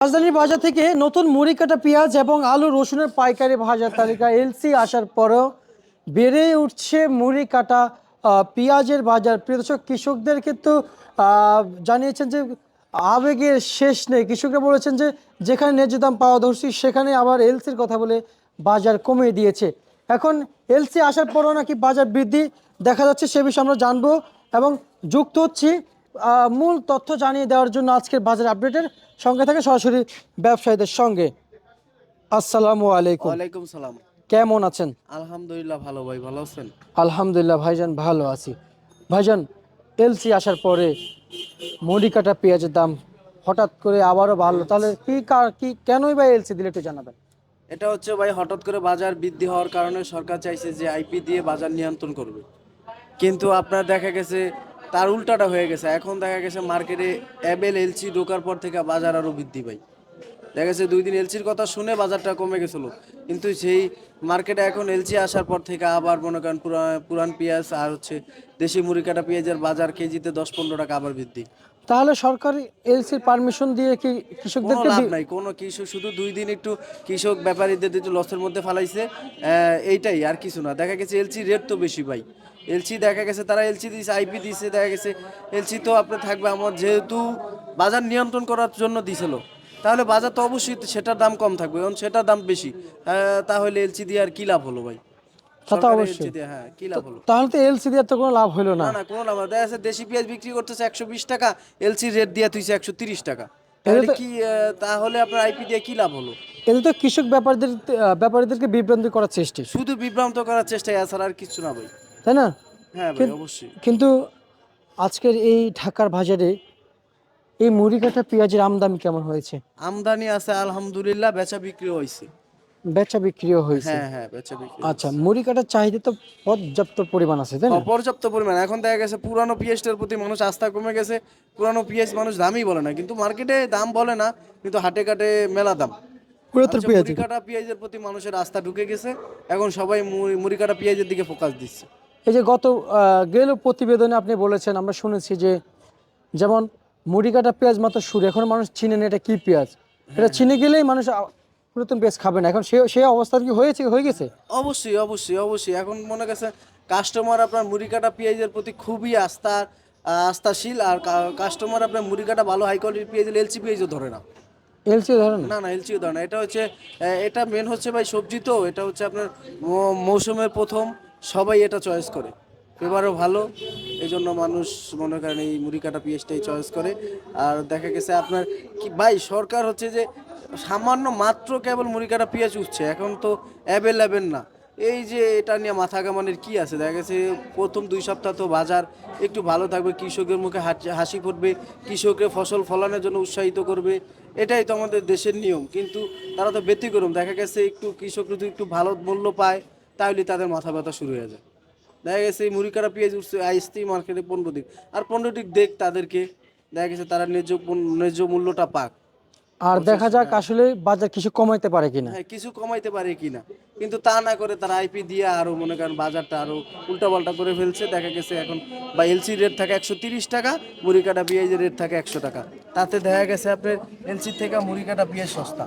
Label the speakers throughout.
Speaker 1: রাজধানীর বাজার থেকে নতুন মুড়ি কাটা পেঁয়াজ এবং আলু রসুনের পাইকারি ভাজার তালিকা এলসি আসার পরেও বেড়ে উঠছে মুড়ি কাটা পেঁয়াজের বাজার। প্রিয় দর্শক, কৃষকদের কিন্তু জানিয়েছেন যে আবেগের শেষ নেই। কৃষকরা বলেছেন যে যেখানে ন্যায্য দাম পাওয়া দর্শী, সেখানে আবার এলসির কথা বলে বাজার কমিয়ে দিয়েছে। এখন এলসি আসার পরও নাকি বাজার বৃদ্ধি দেখা যাচ্ছে, সে বিষয়ে আমরা জানব। এবং যুক্ত হচ্ছি মূল তথ্য জানিয়ে দেওয়ার জন্য আজকের বাজার আপডেটের সঙ্গে থাকে সরাসরি ব্যবসায়ীদের সঙ্গে। আসসালামু আলাইকুম।
Speaker 2: ওয়ালাইকুম সালাম।
Speaker 1: কেমন আছেন?
Speaker 2: আলহামদুলিল্লাহ ভালো ভাই ভালো আছেন?
Speaker 1: আলহামদুলিল্লাহ ভাইজান ভালো আছি। ভাইজান এলসি আসার পরে মুড়ি কাটা পেঁয়াজের দাম হঠাৎ করে আবারও বাড়লো। তাহলে কি কার- কি কেনই বা এলসি দিলে একটু জানাবেন?
Speaker 2: এটা হচ্ছে ভাই হঠাৎ করে বাজার বৃদ্ধি হওয়ার কারণে সরকার চাইছে যে আইপি দিয়ে বাজার নিয়ন্ত্রণ করবে। কিন্তু আপনার দেখা গেছে তার উল্টাটা হয়ে গেছে। এখন দেখা গেছে মার্কেটে অ্যাবেল এলসি ঢোকার পর থেকে বাজার আরও বৃদ্ধি পাই দেখা গেছে দুই দিন এলসির কথা শুনে বাজারটা কমে গেছিল। কিন্তু সেই মার্কেটে এখন এলসি আসার পর থেকে আবার মনে করেন পুরান পেঁয়াজ আর হচ্ছে দেশি মুড়ি কাটা পেঁয়াজের বাজার কেজিতে দশ পনেরো টাকা আবার বৃদ্ধি।
Speaker 1: তাহলে সরকার এলসির পারমিশন দিয়ে কি
Speaker 2: কোনো
Speaker 1: কৃষকদেরকে
Speaker 2: লাভ নাই। কোনো কৃষক শুধু দুই দিন একটু কৃষক ব্যাপারীদের একটু লসের মধ্যে ফালাইছে। এইটাই আর কিছু না। দেখা গেছে এলসি রেট তো বেশি ভাই এলসি দেখা গেছে তারা এলসি দিয়েছে আইপি দিয়েছে দেখা গেছে। এলসি তো আপনার থাকবে আমার যেহেতু বাজার নিয়ন্ত্রণ করার জন্য দিছিল। তাহলে বাজার তো অবশ্যই সেটার দাম কম থাকবে এবং সেটার দাম বেশি। তাহলে এলসি দিয়ে আর কি লাভ হলো ভাই?
Speaker 1: তা অবশ্যই।
Speaker 2: LC দিয়ে, হ্যাঁ লাভ হলো?
Speaker 1: তাহলে তো এলসি দিয়ে তো কোনো লাভ হলো না।
Speaker 2: না কোনো লাভ না। দেখা যাচ্ছে দেশি পেঁয়াজ বিক্রি করতেছে একশো বিশ টাকা এলসি রেট দিয়ে তুইছে একশো তিরিশ টাকা। তাহলে কি তাহলে আপনার আইপি দিয়ে কি লাভ হলো?
Speaker 1: এতে তো কৃষক ব্যাপারীদের ব্যাপারীদেরকে বিভ্রান্তি করার চেষ্টা।
Speaker 2: শুধু বিভ্রান্ত করার চেষ্টা এছাড়া আর কিছু না ভাই।
Speaker 1: তাই না?
Speaker 2: হ্যাঁ
Speaker 1: কিন্তু আজকের এই ঢাকার বাজারে এই মুড়ি কাটা পেঁয়াজের আমদানি কেমন হয়েছে?
Speaker 2: আমদানি আছে আলহামদুলিল্লাহ বেচা বিক্রি হয়েছে।
Speaker 1: বেচা বিক্রিও হয়েছে।
Speaker 2: হ্যাঁ হ্যাঁ বেচা বিক্রি
Speaker 1: আচ্ছা মুড়ি কাটার চাহিদা তো পর্যাপ্ত পরিমাণ আছে তাই না?
Speaker 2: পর্যাপ্ত পরিমাণ। এখন দেখা গেছে পুরানো পিএসটার প্রতি মানুষ আস্থা কমে গেছে। পুরানো পিএস মানুষ দামই বলে না কিন্তু মার্কেটে দাম বলে না কিন্তু হাটে কাটে মেলা দাম।
Speaker 1: পুরাতন
Speaker 2: আচ্ছা,
Speaker 1: পেঁয়াজ
Speaker 2: কাটা পেঁয়াজের প্রতি মানুষের আস্থা ঢুকে গেছে। এখন সবাই মুড়ি কাটা পেঁয়াজের দিকে ফোকাস দিচ্ছে।
Speaker 1: এই যে গত গেল প্রতিবেদনে আপনি বলেছেন আমরা শুনেছি যে যেমন মুড়ি কাটা পেঁয়াজ মাত্র সুর এখন মানুষ চিনে না এটা কি পেঁয়াজ। এটা চিনে গেলেই মানুষ পুরাতন পেঁয়াজ খাবে না। এখন সে সেই অবস্থা কি হয়েছে হয়ে গেছে?
Speaker 2: অবশ্যই অবশ্যই অবশ্যই। এখন মনে গেছে কাস্টমার আপনার মুড়ি কাটা পেঁয়াজের প্রতি খুবই আস্থা আস্থাশীল আর কাস্টমার আপনার মুড়ি কাটা ভালো হাই কোয়ালিটির পেঁয়াজ এলসি পেঁয়াজও ধরে না।
Speaker 1: এলসি ধরেন
Speaker 2: না? না এলসিও ধরে না। এটা হচ্ছে এটা মেন হচ্ছে ভাই সবজি তো। এটা হচ্ছে আপনার মৌসুমের প্রথম। সবাই এটা চয়েস করে। এবারও ভালো এই জন্য মানুষ মনে করেন এই মুড়ি কাটা পেঁয়াজটাই চয়েস করে। আর দেখা গেছে আপনার কি, ভাই সরকার হচ্ছে যে সামান্য মাত্র কেবল মুড়ি কাটা পেঁয়াজ উঠছে, এখন তো অ্যাভেলেবেল না। এই যে এটা নিয়ে মাথা কামানের কি আছে? দেখা গেছে প্রথম দুই সপ্তাহ তো বাজার একটু ভালো থাকবে, কৃষকের মুখে হাসি- ফুটবে, কৃষককে ফসল ফলানোর জন্য উৎসাহিত করবে, এটাই তো আমাদের দেশের নিয়ম। কিন্তু তারা তো ব্যতিক্রম, দেখা গেছে একটু কৃষক যদি একটু ভালো মূল্য পায় তাহলে তাদের মাথা ব্যথা শুরু হয়ে যায়। দেখা গেছে এই মুড়ি কাটা পেঁয়াজ উঠছে আসতেই মার্কেটে পনেরো দিন আর পনেরো দিক দেখ তাদেরকে দেখা গেছে তারা ন্যায্য ন্যায্য মূল্যটা পাক।
Speaker 1: আর দেখা যাক আসলে বাজার কিছু কমাইতে পারে কিনা।
Speaker 2: হ্যাঁ কিছু কমাইতে পারে কিনা। কিন্তু তা না করে তারা আইপি দিয়ে আরও মনে করেন বাজারটা আরও উল্টাপাল্টা করে ফেলছে। দেখা গেছে এখন বা এলসি রেট থাকে একশো তিরিশ টাকা মুড়ি কাটা পেঁয়াজের রেট থাকে একশো টাকা। তাতে দেখা গেছে আপনার এলসি থেকে মুড়ি কাটা পেঁয়াজ সস্তা।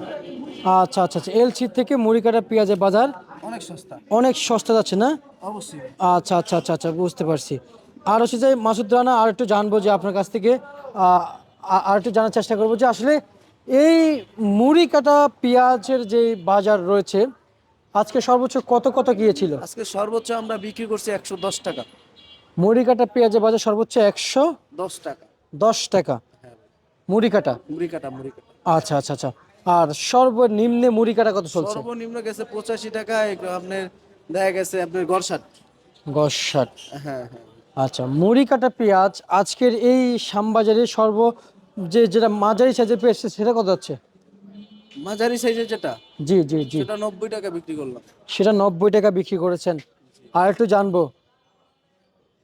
Speaker 1: আচ্ছা আচ্ছা আচ্ছা। এলসি থেকে মুড়ি কাটা পেঁয়াজের বাজার
Speaker 2: অনেক সস্তা।
Speaker 1: অনেক সস্তা যাচ্ছে না?
Speaker 2: অবশ্যই।
Speaker 1: আচ্ছা আচ্ছা আচ্ছা আচ্ছা বুঝতে পারছি। আর হচ্ছে যে মাসুদ রানা আর একটু জানব যে আপনার কাছ থেকে আর একটু জানার চেষ্টা করব যে আসলে এই মুড়ি কাটা পেঁয়াজের যে বাজার রয়েছে আজকে সর্বোচ্চ কত কত গিয়েছিল?
Speaker 2: আজকে সর্বোচ্চ আমরা বিক্রি করছি একশো দশ টাকা।
Speaker 1: মুড়ি কাটা পেঁয়াজের বাজার সর্বোচ্চ একশো
Speaker 2: দশ টাকা।
Speaker 1: দশ টাকা।
Speaker 2: হ্যাঁ।
Speaker 1: মুড়ি কাটা?
Speaker 2: মুড়ি কাটা মুড়ি কাটা।
Speaker 1: আচ্ছা আচ্ছা আচ্ছা। আর সর্বনিম্নে মুড়ি কাটা কত চলছে?
Speaker 2: সর্বনিম্ন গেছে পঁচাশি টাকা আপনার দেখা গেছে আপনার গড়সাট
Speaker 1: গস ষাট
Speaker 2: হ্যাঁ হ্যাঁ।
Speaker 1: আচ্ছা মুড়ি কাটা পেঁয়াজ আজকের এই শ্যামবাজারে সর্ব যে যেটা মাঝারি সাইজের পেঁয়াজ সেটা কত যাচ্ছে?
Speaker 2: মাঝারি সাইজের যেটা?
Speaker 1: জি জি জি।
Speaker 2: সেটা নব্বই টাকা বিক্রি করলাম।
Speaker 1: সেটা নব্বই টাকা বিক্রি করেছেন। আর একটু জানব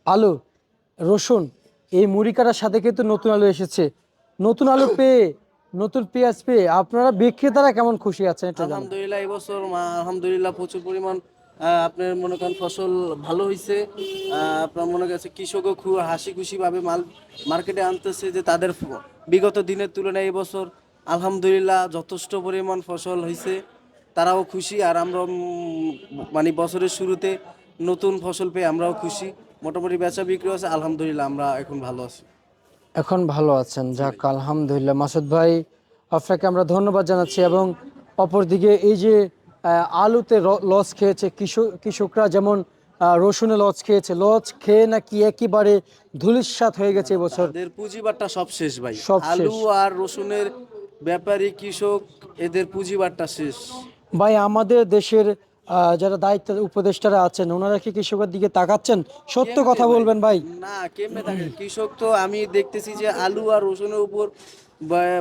Speaker 1: আলু রসুন এই মুড়ি কাটার সাথে কিন্তু নতুন আলু এসেছে। নতুন আলু পেয়ে নতুন পেঁয়াজ পেয়ে আপনারা বিক্রেতারা কেমন খুশি আছেন এটা
Speaker 2: আলহামদুলিল্লাহ এবছর আলহামদুলিল্লাহ প্রচুর পরিমাণ আপনার মনে করেন ফসল ভালো হয়েছে আপনার মনে গেছে কৃষকও খুব হাসি খুশি ভাবে মাল মার্কেটে আনতেছে যে তাদের বিগত দিনের তুলনায় এবছর আলহামদুলিল্লাহ যথেষ্ট পরিমাণ ফসল হয়েছে তারাও খুশি আর আমরা মানে বছরের শুরুতে নতুন ফসল পেয়ে আমরাও খুশি। মোটামুটি বেচা বিক্রি আছে আলহামদুলিল্লাহ আমরা এখন ভালো আছি।
Speaker 1: এখন ভালো আছেন। যাক আলহামদুলিল্লাহ। মাসুদ ভাই আপনাকে আমরা ধন্যবাদ জানাচ্ছি এবং অপরদিকে এই যে আলুতে লস খেয়েছে কৃষক কৃষকরা যেমন রসুনে লস খেয়েছে লস খেয়ে নাকি একেবারে ধুলিস্বাত হয়ে গেছে এবছর।
Speaker 2: পুঁজিবারটা সব শেষ ভাই।
Speaker 1: সব
Speaker 2: আলু আর রসুনের ব্যাপারী কৃষক এদের পুঁজিবারটা শেষ।
Speaker 1: ভাই আমাদের দেশের যারা দায়িত্ব উপদেষ্টারা আছেন ওনারা কি কৃষকের দিকে তাকাচ্ছেন? সত্য কথা বলবেন ভাই।
Speaker 2: না কেমনে থাকে কৃষক তো আমি দেখতেছি যে আলু আর রসুনের উপর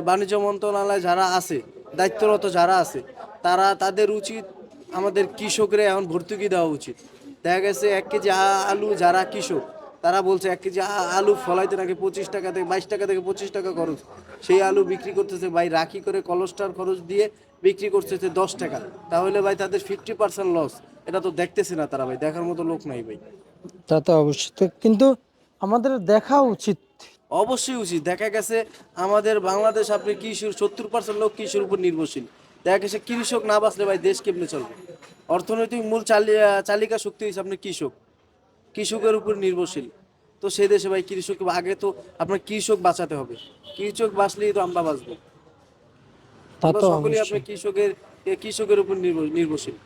Speaker 2: বাণিজ্য মন্ত্রণালয় যারা আছে দায়িত্বরত যারা আছে তারা তাদের উচিত আমাদের কৃষকরা এখন ভর্তুকি দেওয়া উচিত। দেখা গেছে এক কেজি আলু যারা কৃষক তারা বলছে এক কেজি আলু ফলাইতে নাকি পঁচিশ টাকা থেকে বাইশ টাকা থেকে পঁচিশ টাকা খরচ। সেই আলু বিক্রি করতেছে ভাই রাখি করে কলস্টার খরচ দিয়ে বিক্রি করতেছে দশ টাকা। তাহলে ভাই তাদের ফিফটি পার্সেন্ট লস এটা তো দেখতেছে না তারা ভাই দেখার মতো লোক নাই ভাই।
Speaker 1: তা তো অবশ্যই। কিন্তু আমাদের দেখা উচিত।
Speaker 2: অবশ্যই উচিত। দেখা গেছে আমাদের বাংলাদেশ আপনি কৃষির সত্তর পার্সেন্ট লোক কৃষির উপর নির্ভরশীল। দেখা গেছে কৃষক না বাঁচলে ভাই দেশ কেমনে চলবে? অর্থনৈতিক মূল চালি- চালিকা শক্তি হচ্ছে আপনি কৃষক। কৃষকের উপর নির্ভরশীল। তো সেই দেশে ভাই কৃষক আগে তো আপনার কৃষক বাঁচাতে হবে। কৃষক বাঁচলেই তো আমরা বাঁচবো।
Speaker 1: তা
Speaker 2: আমরা
Speaker 1: তো
Speaker 2: সকলেই আপনার কৃষকের কৃষকের উপর নির্ভরশীল।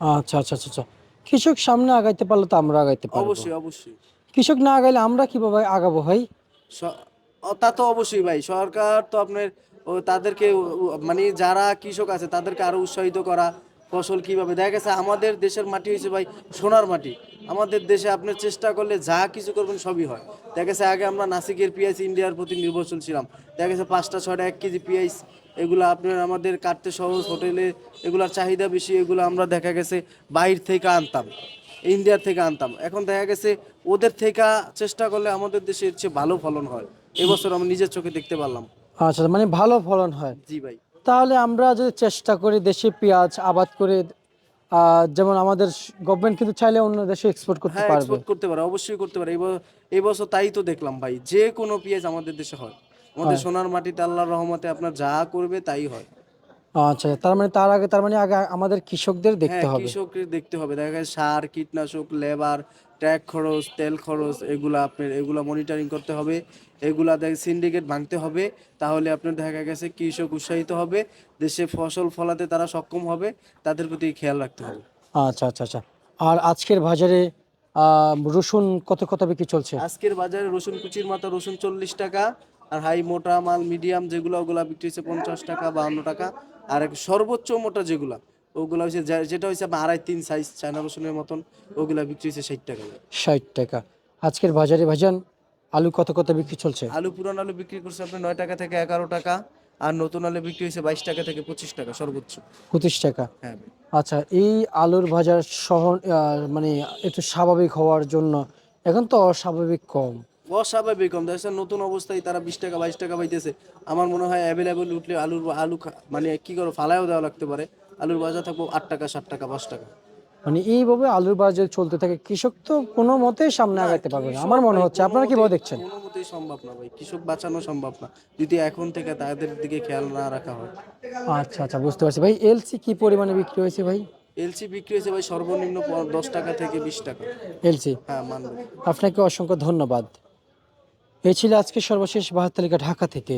Speaker 1: আচ্ছা আচ্ছা আচ্ছা আচ্ছা। কৃষক সামনে আগাইতে পারলে তো আমরা আগাইতে পারব।
Speaker 2: অবশ্যই অবশ্যই।
Speaker 1: কৃষক না আগাইলে আমরা কীভাবে আগাবো ভাই?
Speaker 2: তা তো অবশ্যই ভাই। সরকার তো আপনার তাদেরকে মানে যারা কৃষক আছে তাদেরকে আরও উৎসাহিত করা ফসল কীভাবে? দেখা গেছে আমাদের দেশের মাটি হয়েছে ভাই সোনার মাটি। আমাদের দেশে আপনি চেষ্টা করলে যা কিছু করবেন সবই হয়। দেখা গেছে আগে আমরা নাসিকের পেঁয়াজ ইন্ডিয়ার প্রতি নির্ভরশীল ছিলাম। দেখা গেছে পাঁচটা ছয়টা এক কেজি পেঁয়াজ এগুলো আপনার আমাদের কাটতে সহজ হোটেলে এগুলার চাহিদা বেশি এগুলো আমরা দেখা গেছে বাইর থেকে আনতাম ইন্ডিয়ার থেকে আনতাম। এখন দেখা গেছে ওদের থেকে চেষ্টা করলে আমাদের দেশে এর চেয়ে ভালো ফলন হয়। এবছর আমি নিজের চোখে দেখতে পারলাম।
Speaker 1: আচ্ছা মানে ভালো ফলন হয়।
Speaker 2: জি ভাই।
Speaker 1: তাহলে আমরা যদি চেষ্টা করি দেশে পেঁয়াজ আবাদ করে আহ, যেমন আমাদের গভর্নমেন্ট কিন্তু চাইলে অন্য দেশে এক্সপোর্ট করতে
Speaker 2: হ্যাঁ
Speaker 1: পারবে।
Speaker 2: এক্সপোর্ট করতে পারে অবশ্যই করতে পারে। এই বছর তাই তো দেখলাম ভাই যে কোনো পেঁয়াজ আমাদের দেশে হয়। আমাদের সোনার মাটিতে আল্লাহর রহমতে আপনার যা করবে তাই হয়।
Speaker 1: আচ্ছা তার মানে তার আগে তার মানে আগে আমাদের কৃষকদের দেখতে
Speaker 2: হ্যাঁ
Speaker 1: হবে।
Speaker 2: কৃষকের দেখতে হবে। দেখা যায় সার কীটনাশক লেবার ট্র্যাক খরচ তেল খরচ এগুলা আপনার এগুলা মনিটরিং করতে হবে। এগুলা দেখ সিন্ডিকেট ভাঙতে হবে। তাহলে আপনার দেখা গেছে কৃষক উৎসাহিত হবে। দেশে ফসল ফলাতে তারা সক্ষম হবে। তাদের প্রতি খেয়াল রাখতে হবে।
Speaker 1: আচ্ছা আচ্ছা আচ্ছা। আর আজকের বাজারে রসুন কত কত বিক্রি চলছে?
Speaker 2: আজকের বাজারে রসুন কুচির মাথা রসুন চল্লিশ টাকা। আর হাই মোটা মাল মিডিয়াম যেগুলো ওগুলা বিক্রি হচ্ছে পঞ্চাশ টাকা বাহান্ন টাকা। আর এক সর্বোচ্চ মোটা যেগুলা ওগুলা হচ্ছে যেটা হচ্ছে আপনার আড়াই তিন সাইজ চায়না রসুনের মতন ওগুলা বিক্রি হচ্ছে ষাট টাকা
Speaker 1: ষাট টাকা। আজকের বাজারে ভাজান আলু কত কত বিক্রি চলছে?
Speaker 2: আলু পুরান আলু বিক্রি করছে আপনি নয় টাকা থেকে এগারো টাকা আর নতুন আলু বিক্রি হয়েছে বাইশ টাকা থেকে পঁচিশ টাকা সর্বোচ্চ।
Speaker 1: পঁচিশ টাকা?
Speaker 2: হ্যাঁ
Speaker 1: আচ্ছা এই আলুর বাজার সহ মানে একটু স্বাভাবিক হওয়ার জন্য এখন তো অস্বাভাবিক কম।
Speaker 2: অস্বাভাবিক কম দেখা নতুন অবস্থায় তারা বিশ টাকা বাইশ টাকা পাইতেছে। আমার মনে হয় অ্যাভেলেবল উঠলে আলুর আলু মানে কি করে ফালায়ও দেওয়া লাগতে পারে। আলুর বাজার থাকব আট টাকা সাত টাকা পাঁচ টাকা।
Speaker 1: মানে এইভাবে আলুর বাজার চলতে থাকে কৃষক তো কোনো মতেই সামনে আগাইতে পারবে না। আমার মনে হচ্ছে আপনারা কীভাবে দেখছেন?
Speaker 2: কোনো মতেই সম্ভব না ভাই কৃষক বাঁচানো সম্ভব না। যদি এখন থেকে তাদের দিকে খেয়াল না রাখা হয়।
Speaker 1: আচ্ছা আচ্ছা বুঝতে পারছি। ভাই এলসি কি পরিমাণে বিক্রি হয়েছে ভাই?
Speaker 2: এলসি বিক্রি হয়েছে ভাই সর্বনিম্ন দশ টাকা থেকে বিশ টাকা।
Speaker 1: এলসি
Speaker 2: হ্যাঁ মানবে।
Speaker 1: আপনাকে অসংখ্য ধন্যবাদ। এই ছিল আজকে সর্বশেষ বাহাত তালিকা ঢাকা থেকে।